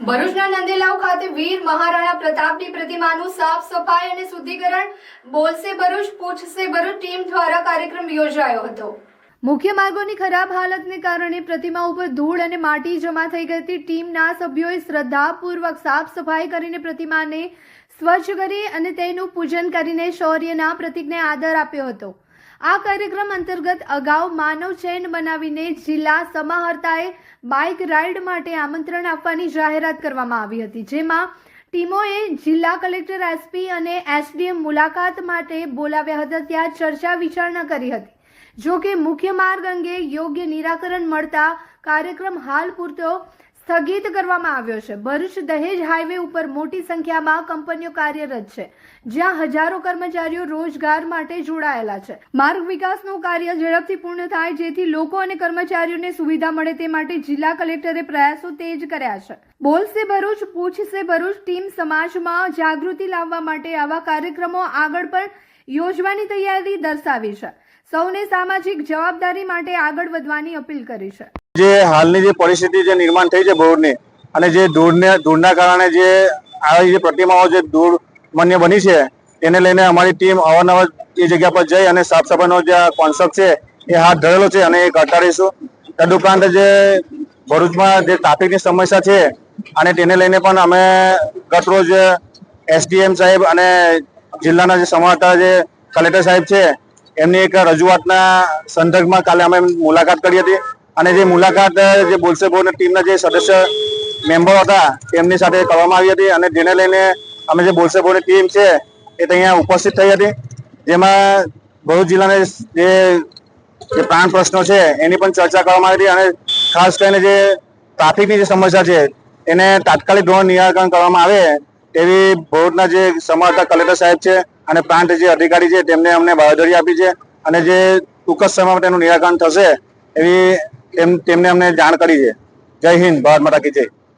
ભરૂચના નંદેલાવ ખાતે વીર મહારાણા પ્રતાપની પ્રતિમાનું સાફ સફાઈ અને શુદ્ધિકરણ બોલશે ભરૂચ પૂછશે ભરૂચ ટીમ દ્વારા કાર્યક્રમ યોજાયો હતો. મુખ્ય માર્ગોની ખરાબ હાલતને કારણે પ્રતિમા ઉપર ધૂળ અને માટી જમા થઈ ગઈ હતી. ટીમના સભ્યોએ શ્રદ્ધાપૂર્વક સાફ સફાઈ કરીને પ્રતિમાને સ્વચ્છ કરી અને તેનું પૂજન કરીને શૌર્યના પ્રતિકને આદર આપ્યો હતો. આ કાર્યક્રમ અંતર્ગત અગાઉ માનવ ચેન બનાવીને જિલ્લા સમાહર્તાએ બાઇક રાઇડ માટે આમંત્રણ આપવાની જાહેરાત કરવામાં આવી હતી, જેમાં ટીમોએ જિલ્લા કલેક્ટર એસપી અને એસડીએમ મુલાકાત માટે બોલાવ્યા હતા, ત્યાં ચર્ચા વિચારણા કરી હતી. જો કે મુખ્ય માર્ગ અંગે યોગ્ય નિરાકરણ મળતા કાર્યક્રમ હાલ પૂરતો સ્થગિત કરવામાં આવ્યો છે. ભરૂચ દહેજ હાઈવે ઉપર મોટી સંખ્યામાં કંપનીઓ કાર્યરત છે, જ્યાં હજારો કર્મચારીઓ રોજગાર માટે જોડાયેલા છે. માર્ગ વિકાસનું કાર્ય ઝડપથી પૂર્ણ થાય, જેથી લોકો અને કર્મચારીઓને સુવિધા મળે તે માટે જિલ્લા કલેક્ટરે પ્રયાસો તેજ કર્યા છે. બોલશે ભરૂચ પૂછશે ભરૂચ ટીમ સમાજમાં જાગૃતિ લાવવા માટે આવા કાર્યક્રમો આગળ પણ યોજવાની તૈયારી દર્શાવી છે. સૌને સામાજિક જવાબદારી માટે આગળ વધવાની અપીલ કરી છે. જે હાલની જે પરિસ્થિતિ જે નિર્માણ થઈ છે ભોરની અને જે ધૂળને ધૂળના કારણે જે આવી જે પ્રતિમાઓ જે ધૂળ માન્ય બની છે તેને લઈને અમારી ટીમ અવારનવાર એ જગ્યા પર જઈ અને સાફ સફાઈનો જે કોન્સેપ્ટ છે, એ હાથ ધરેલો છે અને એ ઘટાડીશું. તદુપરાંત જે ભરૂચમાં જે ટ્રાફિકની સમસ્યા છે અને તેને લઈને પણ અમે ગત રોજ એસડીએમ સાહેબ અને જિલ્લાના જે સમાહર્તા જે કલેક્ટર સાહેબ છે, એમની એક રજૂઆતના સંદર્ભમાં કાલે અમે મુલાકાત કરી હતી. અને જે મુલાકાત, જે બોલસે બોર્ડ ટીમના જે સદસ્ય મેમ્બરો હતા, તેમની સાથે કરવામાં આવી હતી અને જેને લઈને અમે જે બોલસે બોર્ડની ટીમ છે, એ ત્યાં ઉપસ્થિત થઈ હતી. જેમાં ભરૂચ જિલ્લાના જે જે પ્રાણ પ્રશ્નો છે, એની પણ ચર્ચા કરવામાં આવી હતી અને ખાસ કરીને જે ટ્રાફિકની જે સમસ્યા છે, એને તાત્કાલિક ધોરણ નિરાકરણ કરવામાં આવે તેવી ભરૂચના જે સમાજના કલેક્ટર સાહેબ છે અને પ્રાંત જે અધિકારી છે, તેમને અમને બાંયધરી આપી છે અને જે ટૂંક જ સમયમાં તેનું નિરાકરણ થશે એવી તેમ- તેમને અમને જાણ કરી છે. જય હિન્દ, ભારત માતા કી જય.